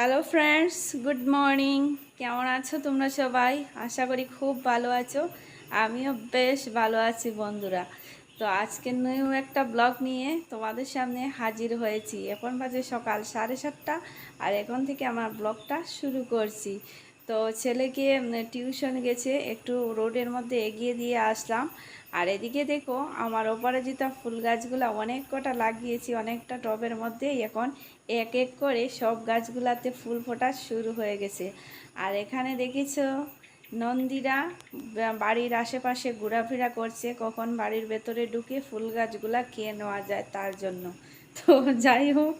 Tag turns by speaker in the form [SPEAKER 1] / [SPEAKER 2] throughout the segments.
[SPEAKER 1] Hello friends good morning কেমন আছো তোমরা সবাই? আশা করি খুব ভালো আছো। আমিও বেশ ভালো আছি, বন্ধুরা। তো আজকে নিউ একটা ব্লগ নিয়ে তোমাদের সামনে হাজির হয়েছি। এখন বাজে সকাল সাড়ে সাতটা আর এখন থেকে আমার ব্লগটা শুরু করছি। তো ছেলেকে টিউশন গেছে, একটু রোডের মধ্যে এগিয়ে দিয়ে আসলাম। আর এদিকে দেখো, আমার অপরাজিতা ফুল গাছগুলো অনেক কটা লাগিয়েছি, অনেকটা টবের মধ্যে এখন এক এক করে সব গাছগুলাতে ফুল ফোটা শুরু হয়ে গেছে। আর এখানে দেখেছ, নন্দীরা বাড়ির আশেপাশে ঘোরাফেরা করছে, কখন বাড়ির ভেতরে ঢুকে ফুল গাছগুলা খেয়ে নেওয়া যায় তার জন্য। তো যাই হোক,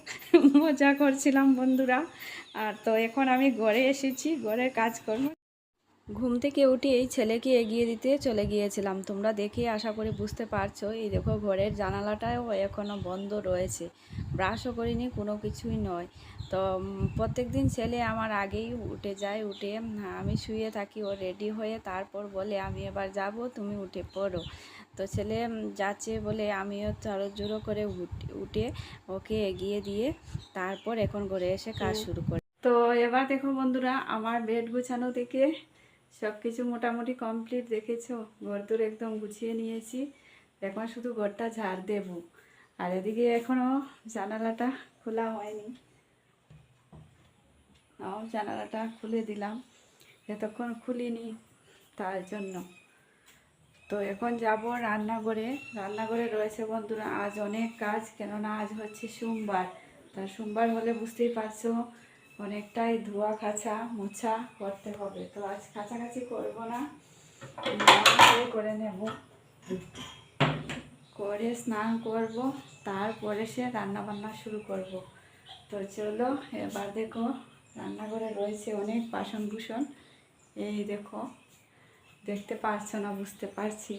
[SPEAKER 1] মজা করছিলাম বন্ধুরা। আর তো এখন আমি ঘরে এসেছি, ঘরের কাজ করব ঘুম থেকে উঠে এই ছেলেকে এগিয়ে দিতে চলে গিয়েছিলাম। তোমরা দেখে আশা করি বুঝতে পারছ এই দেখো ঘরের জানালাটাও এখনও বন্ধ রয়েছে। ব্রাশও করিনি কোনো কিছুই নয়। তো প্রত্যেক দিন ছেলে আমার আগেই উঠে যায় উঠে আমি শুয়ে থাকি ও রেডি হয়ে তারপর বলে আমি এবার যাব তুমি উঠে পড়ো। তো ছেলে যাচ্ছে বলে আমিও জোরো করে উঠ- উঠে ওকে এগিয়ে দিয়ে তারপর এখন ঘরে এসে কাজ শুরু করি তো এবার দেখো বন্ধুরা আমার বেড গুছানো থেকে সব কিছু মোটামুটি কমপ্লিট দেখেছ? ঘরদোর একদম গুছিয়ে নিয়েছি। এখন শুধু ঘরটা ঝাড় দেব। আর এদিকে এখনও জানালাটা খোলা হয়নি। জানালাটা খুলে দিলাম। এতক্ষণ খুলিনি তার জন্য। তো এখন যাব রান্নাঘরে। রান্নাঘরে রয়েছে বন্ধুরা, আজ অনেক কাজ, কেননা আজ হচ্ছে সোমবার। তা সোমবার হলে বুঝতেই পারছ অনেকটাই ধোয়া খাঁচা মোছা করতে হবে। তো আজ কাছাকাছি করব না। করে নেব। করে স্নান করব, তারপরে সে রান্না বান্না শুরু করব। তো চলো, এবার দেখো রান্নাঘরে রয়েছে অনেক বাসন ভূষণ। এই দেখো, দেখতে পারছ না, বুঝতে পারছি।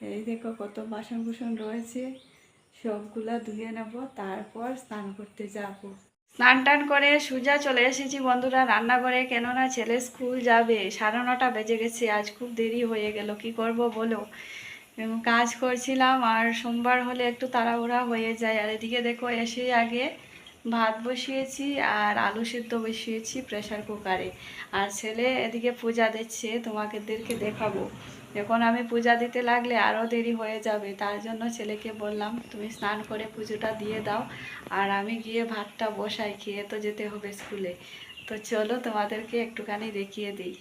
[SPEAKER 1] এই দেখো কত বাসন কুসন রয়েছে। সবগুলা ধুয়ে নেব, তারপর স্নান করতে যাব। স্নান টান করে সুজা চলে এসেছি বন্ধুরা রান্নাঘরে, কেননা ছেলে স্কুল যাবে। সাড়ে নটা বেজে গেছে, আজ খুব দেরি হয়ে গেল, কি করব বলো? কাজ করছিলাম, আর সোমবার হলে একটু তাড়াহুড়া হয়ে যায়। আর এদিকে দেখো, এসে আগে ভাত বসিয়েছি আর আলু সিদ্ধ বসিয়েছি প্রেসার কুকারে। আর ছেলে এদিকে পূজা দিচ্ছে তোমাদেরকে দেখাবো। এখন আমি পূজা দিতে লাগলে আরও দেরি হয়ে যাবে, তার জন্য ছেলেকে বললাম, তুমি স্নান করে পুজোটা দিয়ে দাও। আর আমি গিয়ে ভাতটা বসাই, খেয়ে তো যেতে হবে স্কুলে। তো চলো তোমাদেরকে একটুখানি দেখিয়ে দিই।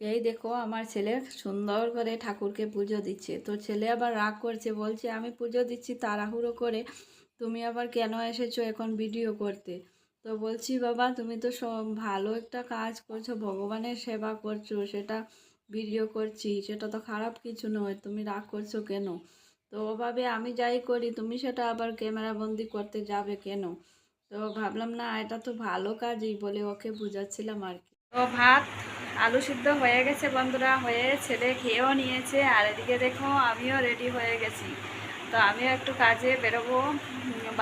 [SPEAKER 1] এই দেখো, আমার ছেলে সুন্দর করে ঠাকুরকে পুজো দিচ্ছে। তো ছেলে আবার রাগ করছে, বলছে, আমি পুজো দিচ্ছি তাড়াহুড়ো করে, তুমি আবার কেন এসেছ এখন ভিডিও করতে? তো বলছি, বাবা, তুমি তো সব ভালো একটা কাজ করছ, ভগবানের সেবা করছ, সেটা ভিডিও করছি, সেটা তো খারাপ কিছু নয়, তুমি রাগ করছ কেন? তো ওভাবে আমি যাই করি, তুমি সেটা আবার ক্যামেরা বন্দি করতে যাবে কেন? তো ভাবলাম, না, এটা তো ভালো কাজই বলে ওকে বুঝাচ্ছিলাম আর কি। তো ভাত, আলু সিদ্ধ হয়ে গেছে বন্ধুরা, হয়ে ছেলে খেয়েও নিয়েছে, আর এদিকে দেখো, আমিও রেডি হয়ে গেছি। তো আমিও একটু কাজে বেরোবো।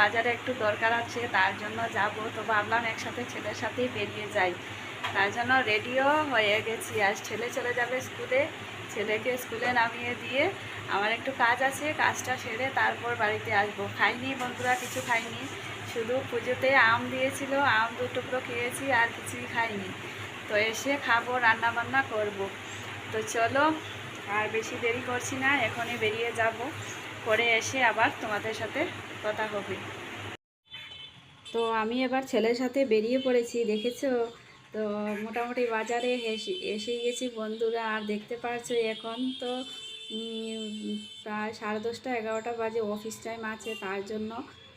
[SPEAKER 1] বাজারে একটু দরকার আছে, তার জন্য যাব। তো ভাবলাম একসাথে ছেলের সাথেই বেরিয়ে যাই। তার জন্য রেডিও হয়ে গেছি। আজ ছেলে চলে যাবে স্কুলে। ছেলেকে স্কুলে নামিয়ে দিয়ে আমার একটু কাজ আছে, কাজটা সেরে তারপর বাড়িতে আসব। খাইনি বন্ধুরা, কিছু খাইনি। শুধু পুজোতে আম দিয়েছিল, আম দু টুকরো খেয়েছি, আর কিছুই খাইনি। তো এসে খাব রান্না বান্না করব। তো চলো, আর বেশি দেরি করছি না, এখনই বেরিয়ে যাব। পরে এসে আবার তোমাদের সাথে কথা হবে। তো আমি এবার ছেলের সাথে বেরিয়ে পড়েছি, দেখেছ? তো মোটামুটি বাজারে এসে গেছি বন্ধুরা, আর দেখতে পারছ এখন তো প্রায় সাড়ে দশটা, এগারোটা বাজে অফিস টাইম আছে, তার জন্য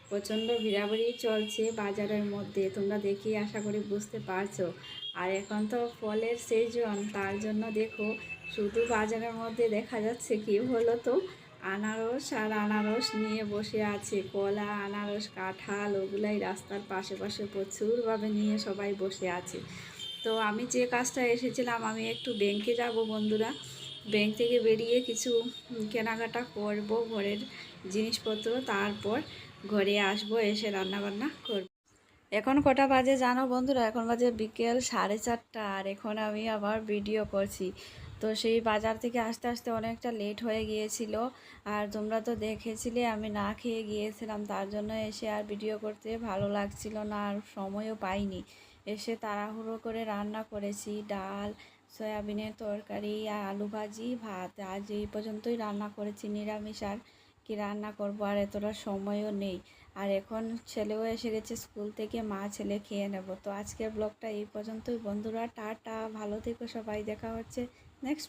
[SPEAKER 1] প্রচণ্ড ভিড়াভিড়ি চলছে বাজারের মধ্যে, তোমরা দেখি আশা করি বুঝতে পারছ। আর এখন তো ফলের সিজন তার জন্য দেখো, শুধু বাজারের মধ্যে দেখা যাচ্ছে কি হলো তো? আনারস আর আনারস নিয়ে বসে আছে। কলা, আনারস, কাঁঠাল ওগুলাই রাস্তার পাশে পাশে প্রচুরভাবে নিয়ে সবাই বসে আছে। তো আমি যে কাজটা এসেছিলাম, আমি একটু ব্যাংকে যাব বন্ধুরা। ব্যাংক থেকে বেরিয়ে কিছু কেনাকাটা করব, ঘরের জিনিসপত্র, তারপর ঘরে আসব, এসে রান্নাবান্না করব। এখন কটা বাজে জানো বন্ধুরা? এখন বাজে বিকেল সাড়ে চারটা, আর এখন আমি আবার ভিডিও করছি। তো সেই বাজার থেকে আসতে আসতে অনেকটা লেট হয়ে গিয়েছিল। আর তোমরা তো দেখেছিলে, আমি না খেয়ে গিয়েছিলাম, তার জন্য এসে আর ভিডিও করতে ভালো লাগছিল না, আর সময়ও পাইনি। এসে তাড়াহুড়ো করে রান্না করেছি, ডাল, সয়াবিনের তরকারি আর আলু ভাজি, ভাত। আজ এই পর্যন্তই রান্না করেছি, নিরামিষ আর কি রান্না করব, আর এতটা সময়ও নেই। আর এখন ছেলেও এসে গেছে স্কুল থেকে, মা ছেলে খেয়ে নেব। তো আজকের ব্লগটা এই পর্যন্তই। বন্ধুরা, টাটা। ভালো থেকো সবাই। দেখা হচ্ছে Next.